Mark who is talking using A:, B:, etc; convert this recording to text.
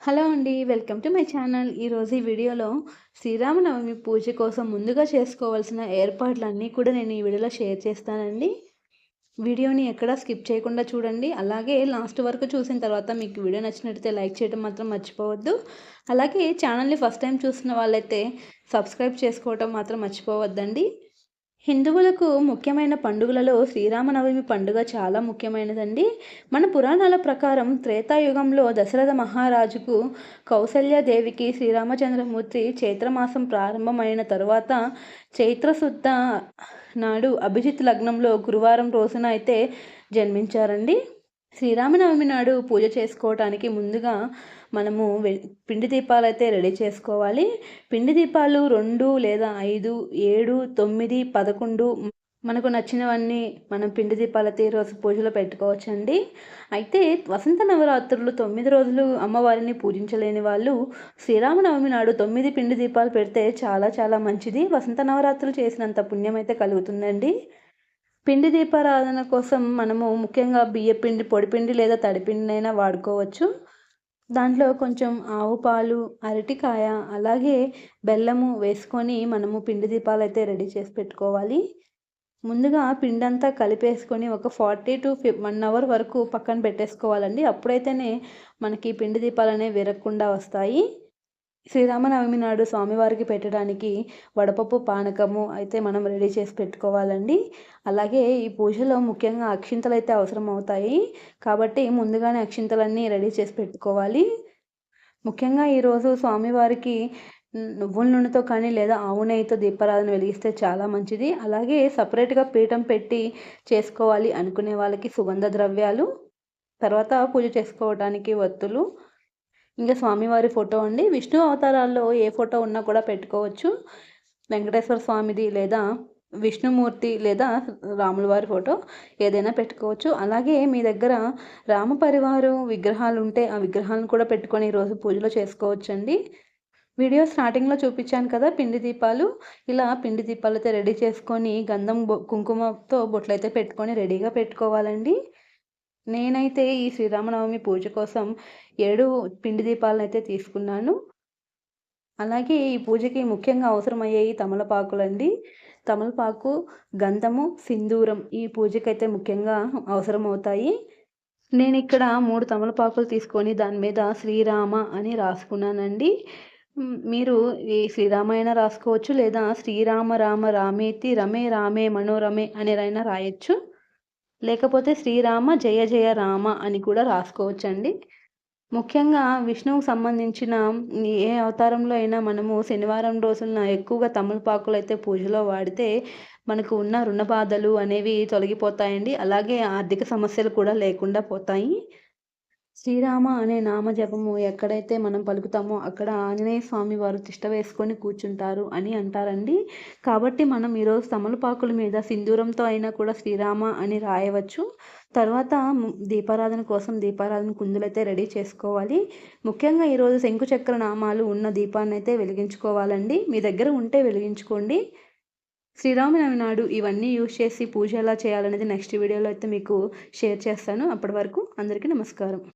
A: Hello అండి welcome to my channel. ఈరోజు ఈ వీడియోలో శ్రీరామనవమి పూజ కోసం ముందుగా చేసుకోవాల్సిన ఏర్పాట్లన్నీ కూడా నేను ఈ వీడియోలో షేర్ చేస్తానండి. వీడియోని ఎక్కడా స్కిప్ చేయకుండా చూడండి. అలాగే లాస్ట్ వరకు చూసిన తర్వాత మీకు వీడియో నచ్చినట్టయితే లైక్ చేయడం మాత్రం మర్చిపోవద్దు. అలాగే ఛానల్ని ఫస్ట్ టైం చూసిన వాళ్ళైతే సబ్స్క్రైబ్ చేసుకోవటం మాత్రం మర్చిపోవద్దండి. హిందువులకు ముఖ్యమైన పండుగలలో శ్రీరామనవమి పండుగ చాలా ముఖ్యమైనదండి. మన పురాణాల ప్రకారం త్రేతాయుగంలో దశరథ మహారాజుకు కౌసల్యాదేవికి శ్రీరామచంద్రమూర్తి చైత్రమాసం ప్రారంభమైన తరువాత చైత్రశుద్ధ నాడు అభిజిత్ లగ్నంలో గురువారం రోజున అయితే జన్మించారండి. శ్రీరామనవమి నాడు పూజ చేసుకోవటానికి ముందుగా మనము పిండి దీపాలు అయితే రెడీ చేసుకోవాలి. పిండి దీపాలు రెండు లేదా ఐదు ఏడు తొమ్మిది పదకొండు మనకు నచ్చినవన్నీ మనం పిండి దీపాలతో ఈరోజు పూజలో పెట్టుకోవచ్చండి. అయితే వసంత నవరాత్రులు తొమ్మిది రోజులు అమ్మవారిని పూజించలేని వాళ్ళు శ్రీరామనవమి నాడు తొమ్మిది పిండి దీపాలు పెడితే చాలా చాలా మంచిది. వసంత నవరాత్రులు చేసినంత పుణ్యం అయితే కలుగుతుందండి. పిండి దీపారాధన కోసం మనము ముఖ్యంగా బియ్యపిండి పొడిపిండి లేదా తడిపిండినైనా వాడుకోవచ్చు. దాంట్లో కొంచెం ఆవు పాలు అరటికాయ అలాగే బెల్లము వేసుకొని మనము పిండి దీపాలు అయితే రెడీ చేసి పెట్టుకోవాలి. ముందుగా పిండి అంతా కలిపేసుకొని ఒక ఫార్టీ టు ఫి వన్ అవర్ వరకు పక్కన పెట్టేసుకోవాలండి. అప్పుడైతేనే మనకి పిండి దీపాలు అనేవి విరగకుండా వస్తాయి. శ్రీరామనవమి నాడు స్వామివారికి పెట్టడానికి వడపప్పు పానకము అయితే మనం రెడీ చేసి పెట్టుకోవాలండి. అలాగే ఈ పూజలో ముఖ్యంగా అక్షింతలు అయితే అవసరం అవుతాయి. కాబట్టి ముందుగానే అక్షింతలన్నీ రెడీ చేసి పెట్టుకోవాలి. ముఖ్యంగా ఈరోజు స్వామివారికి నువ్వుల నూనెతో కానీ లేదా ఆవు నెయ్యితో దీపారాధన వెలిగిస్తే చాలా మంచిది. అలాగే సపరేట్గా పీఠం పెట్టి చేసుకోవాలి అనుకునే వాళ్ళకి సుగంధ ద్రవ్యాలు తర్వాత పూజ చేసుకోవడానికి వత్తులు ఇంకా స్వామివారి ఫోటో అండి. విష్ణు అవతారాల్లో ఏ ఫోటో ఉన్నా కూడా పెట్టుకోవచ్చు. వెంకటేశ్వర స్వామిది లేదా విష్ణుమూర్తి లేదా రాముల వారి ఫోటో ఏదైనా పెట్టుకోవచ్చు. అలాగే మీ దగ్గర రామ పరివారు విగ్రహాలు ఉంటే ఆ విగ్రహాలను కూడా పెట్టుకొని ఈరోజు పూజలో చేసుకోవచ్చండి. వీడియో స్టార్టింగ్లో చూపించాను కదా పిండి దీపాలు. ఇలా పిండి దీపాలతో రెడీ చేసుకొని గంధం కుంకుమతో బొట్లైతే పెట్టుకొని రెడీగా పెట్టుకోవాలండి. నేనైతే ఈ శ్రీరామనవమి పూజ కోసం ఏడు పిండి దీపాలను అయితే తీసుకున్నాను. అలాగే ఈ పూజకి ముఖ్యంగా అవసరమయ్యేవి తమలపాకులండి. తమలపాకు గంధము సింధూరం ఈ పూజకైతే ముఖ్యంగా అవసరం అవుతాయి నేను ఇక్కడ మూడు తమలపాకులు తీసుకొని దాని మీద శ్రీరామ అని రాసుకున్నానండి. మీరు ఈ శ్రీరామాయణ రాసుకోవచ్చు లేదా శ్రీరామ రామ రామేతి రమే రామే మనోరమే అనేదైనా రాయొచ్చు. లేకపోతే శ్రీరామ జయ జయ రామ అని కూడా రాసుకోవచ్చండి. ముఖ్యంగా విష్ణువుకు సంబంధించిన ఏ అవతారంలో అయినా మనము శనివారం రోజున ఎక్కువగా తమలపాకులు అయితే పూజలో వాడితే మనకు ఉన్న రుణ బాధలు అనేవి తొలగిపోతాయండి. అలాగే ఆర్థిక సమస్యలు కూడా లేకుండా పోతాయి. శ్రీరామ అనే నామజపము ఎక్కడైతే మనం పలుకుతామో అక్కడ ఆంజనేయ స్వామి వారు తిష్ట వేసుకొని కూర్చుంటారు అని అంటారండి. కాబట్టి మనం ఈరోజు తమలపాకుల మీద సింధూరంతో అయినా కూడా శ్రీరామ అని రాయవచ్చు. తర్వాత దీపారాధన కోసం దీపారాధన కుందులైతే రెడీ చేసుకోవాలి. ముఖ్యంగా ఈరోజు శంకుచక్ర నామాలు ఉన్న దీపాన్ని అయితే వెలిగించుకోవాలండి. మీ దగ్గర ఉంటే వెలిగించుకోండి. శ్రీరామనవమి నాడు ఇవన్నీ యూజ్ చేసి పూజ ఎలా చేయాలనేది నెక్స్ట్ వీడియోలో అయితే మీకు షేర్ చేస్తాను. అప్పటి వరకు అందరికీ నమస్కారం.